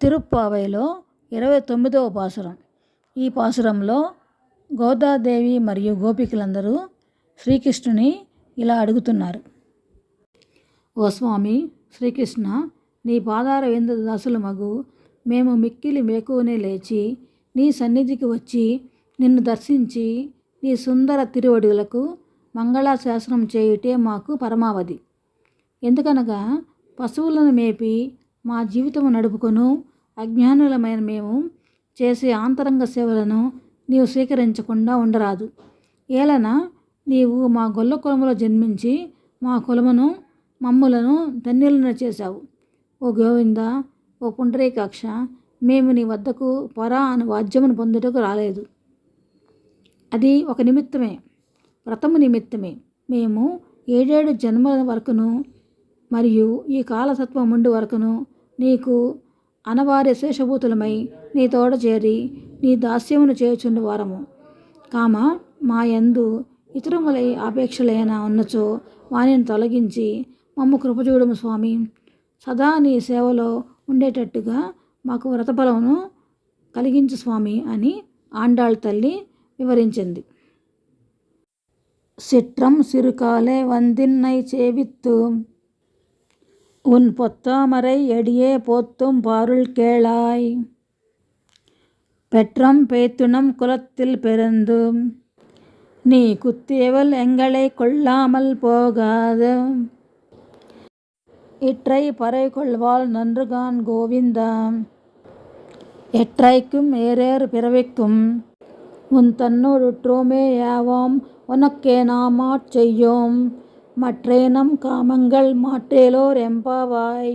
తిరుప్పావైలో ఇరవై తొమ్మిదవ పాసురం ఈ పాసురంలో గోదాదేవి మరియు గోపికలందరూ శ్రీకృష్ణుని ఇలా అడుగుతున్నారు. ఓ స్వామి శ్రీకృష్ణ నీ పాదార వింద దాసుల మగు మేము మిక్కిలి మేకునే లేచి నీ సన్నిధికి వచ్చి నిన్ను దర్శించి నీ సుందర తిరువడుగులకు మంగళాశాసనం చేయుటే మాకు పరమావధి. ఎందుకనగా పశువులను మేపి మా జీవితము నడుపుకొను. అజ్ఞానులమైన మేము చేసే ఆంతరంగ సేవలను నీవు స్వీకరించకుండా ఉండరాదు. ఏలన నీవు మా గొల్ల కులములో జన్మించి మా కులమును మమ్ములను ధన్యులను చేశావు. ఓ గోవింద ఓ పుండరీకాక్ష మేము నీ వద్దకు పరా అని వాద్యమును పొందుటకు రాలేదు. అది ఒక నిమిత్తమే వ్రతము నిమిత్తమే. మేము ఏడేడు జన్మల వరకును మరియు ఈ కాలసత్వం ఉండి వరకును నీకు అనవార్య శేషభూతులమై నీ తోడ చేరి నీ దాస్యమును చేయుచుండు వారము కామ మా యందు ఇతరములై ఆపేక్షలైన ఉన్నచో వానిని తొలగించి మమ్మ కృపచూడము స్వామి సదా నీ సేవలో ఉండేటట్టుగా మాకు వ్రతఫలమును కలిగించు స్వామి అని ఆండాళ్ తల్లి వివరించింది சிற்றம் சிறுகாலே வந்தின்னை சேவித்து உன் பொத்தாமரை எடியே போத்தும் பாருள் கேளாய். பெற்றம் பேத்துணம் குலத்தில் பிறந்தும் நீ குத்தியவள் எங்களை கொள்ளாமல் போகாத. இற்றை பறை கொள்வாள் நன்றுகான் கோவிந்தா. எற்றைக்கும் ஏறேறு பிறவிக்கும். உன் தன்னோடுற்றோமே யாவோம் உனக்கே நாமாட் செய்யோம். மற்றேனம் காமங்கள் மாற்றேலோர் எம்பாவாய்.